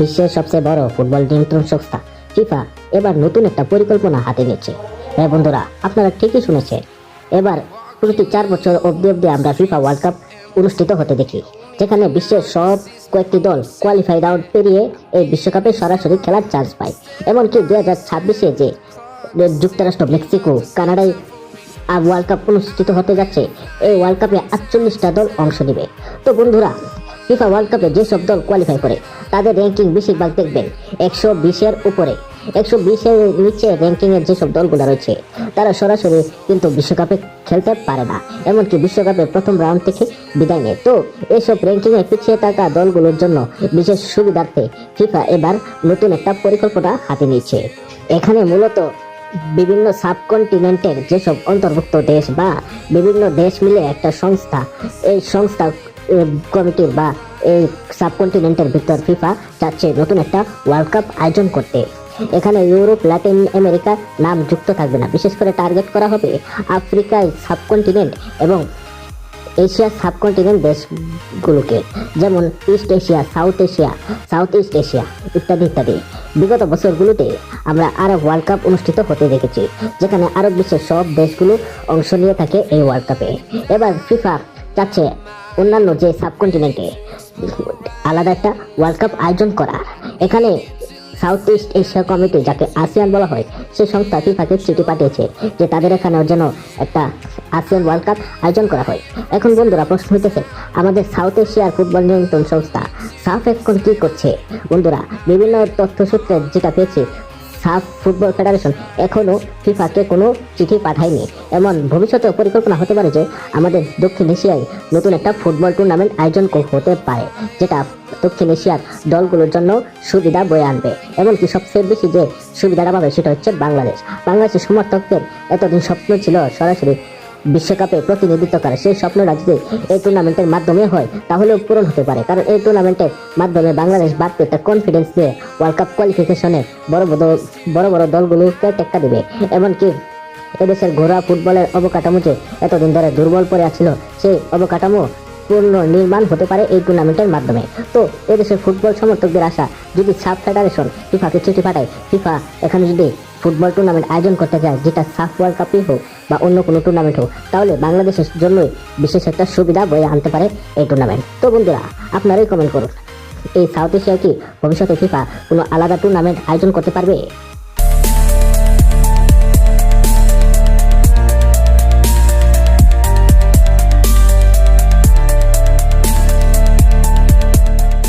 বিশ্বের সবচেয়ে বড় ফুটবল নিয়ন্ত্রণ সংস্থা ফিফা এবার নতুন একটা পরিকল্পনা হাতে নিচ্ছে হ্যাঁ বন্ধুরা, আপনারা ঠিকই শুনেছেন। এবার প্রতি চার বছর অবধি অবধি আমরা ফিফা ওয়ার্ল্ড কাপ অনুষ্ঠিত হতে দেখি, যেখানে বিশ্বের সব কয়েকটি দল কোয়ালিফাই রাউন্ড পেরিয়ে এই বিশ্বকাপে সরাসরি খেলার চান্স পায়। এমনকি দু হাজার ছাব্বিশে যে যুক্তরাষ্ট্র, মেক্সিকো, কানাডায় আর ওয়ার্ল্ড কাপ অনুষ্ঠিত হতে যাচ্ছে, এই ওয়ার্ল্ড কাপে আটচল্লিশটা দল অংশ নেবে। তো বন্ধুরা ফিফা ওয়ার্ল্ড কাপে যেসব দল কোয়ালিফাই করে, তাদের র্যাঙ্কিং বেশিরভাগ দেখবেন, একশো বিশের উপরে। একশো বিশের নিচে র্যাঙ্কিংয়ের যেসব দলগুলো রয়েছে, তারা সরাসরি কিন্তু বিশ্বকাপে খেলতে পারে না। এমনকি বিশ্বকাপের প্রথম রাউন্ড থেকে বিদায় নেয়। তো এসব র্যাঙ্কিংয়ে পিছিয়ে থাকা দলগুলোর জন্য বিশেষ সুবিধার্থে ফিফা এবার নতুন একটা পরিকল্পনা হাতে নিয়েছে। এখানে মূলত বিভিন্ন সাবকন্টিনেন্টের যেসব অন্তর্ভুক্ত দেশ বা বিভিন্ন দেশ মিলে একটা সংস্থা, এই সংস্থা উম, কমিটির বা এই সাবকন্টিনেন্টের ভিতর ফিফা চাচ্ছে নতুন একটা ওয়ার্ল্ড কাপ আয়োজন করতে। এখানে ইউরোপ ল্যাটিন আমেরিকা নাম যুক্ত থাকবে না। বিশেষ করে টার্গেট করা হবে আফ্রিকায় সাবকন্টিনেন্ট এবং এশিয়ার সাবকন্টিনেন্ট দেশগুলোকে যেমন east Asia south Asia south east Asia ইত্যাদি ইত্যাদি। বিগত বছরগুলোতে আমরা আরব ওয়ার্ল্ড কাপ অনুষ্ঠিত হতে দেখেছি যেখানে আরব বিশ্বের সব দেশগুলো অংশ নিয়ে থাকে এই ওয়ার্ল্ড কাপে এবার ফিফা চাচ্ছে অন্যান্য যে সাবকন্টিনেন্টে, আলাদা একটা ওয়ার্ল্ড কাপ আয়োজন করা। এখানে সাউথ ইস্ট এশিয়া কমিটি যাকে আসিয়ান বলা হয় সেই সংস্থা ফিফাকে চিঠি পাঠিয়েছে যে তাদের এখানে যেন একটা আসিয়ান ওয়ার্ল্ড কাপ আয়োজন করা হয়। এখন বন্ধুরা, প্রশ্ন হইতেছে, আমাদের সাউথ এশিয়ার ফুটবল নিয়ন্ত্রণ সংস্থা সাফ এখন কি করছে? বন্ধুরা, বিভিন্ন তথ্যসূত্রে যেটা পেয়েছি সাফ ফুটবল ফেডারেশন এখনও ফিফাকে কোনো চিঠি পাঠায়নি। এমন ভবিষ্যতে পরিকল্পনা হতে পারে যে আমাদের দক্ষিণ এশিয়ায় নতুন একটা ফুটবল টুর্নামেন্ট আয়োজন হতে পারে, যেটা দক্ষিণ এশিয়ার দলগুলোর জন্য সুবিধা বয়ে আনবে। এমনকি সবচেয়ে বেশি যে সুবিধাটা পাবে সেটা হচ্ছে বাংলাদেশ। বাংলাদেশের সমর্থকদের এতদিন স্বপ্ন ছিল সরাসরি বিশ্বকাপে প্রতিনিধিত্ব করে। সেই স্বপ্নটা যদি এই টুর্নামেন্টের মাধ্যমে হয়, তাহলেও পূরণ হতে পারে। কারণ এই টুর্নামেন্টের মাধ্যমে বাংলাদেশ বাড়তে একটা কনফিডেন্স নিয়ে ওয়ার্ল্ড কাপ কোয়ালিফিকেশনে বড় বড় বড় বড় দলগুলোকে টেক্কা দেবে। এমনকি এদেশের ঘোড়া ফুটবলের অবকাঠামো যে এতদিন ধরে দুর্বল পড়ে আছিল, সেই অবকাঠামো পূর্ণ নির্মাণ হতে পারে এই টুর্নামেন্টের মাধ্যমে। তো এদেশের ফুটবল সমর্থকদের আশা, যদি সাব ফেডারেশন ফিফাকে চিঠি পাঠায় ফিফা এখানে যদি ফুটবল টুর্নামেন্ট আয়োজন করতে চায় যেটা সাফ ওয়ার্ল্ড কাপই হোক বা অন্য কোনো টুর্নামেন্ট হোক, তাহলে বাংলাদেশের জন্যই বিশেষ একটা সুবিধা বয়ে আনতে পারে এই টুর্নামেন্ট তো বন্ধুরা, আপনারাই কমেন্ট করুন। এই সাউথ এশিয়া কি ভবিষ্যতে ফিফা কোনো আলাদা টুর্নামেন্ট আয়োজন করতে পারবে?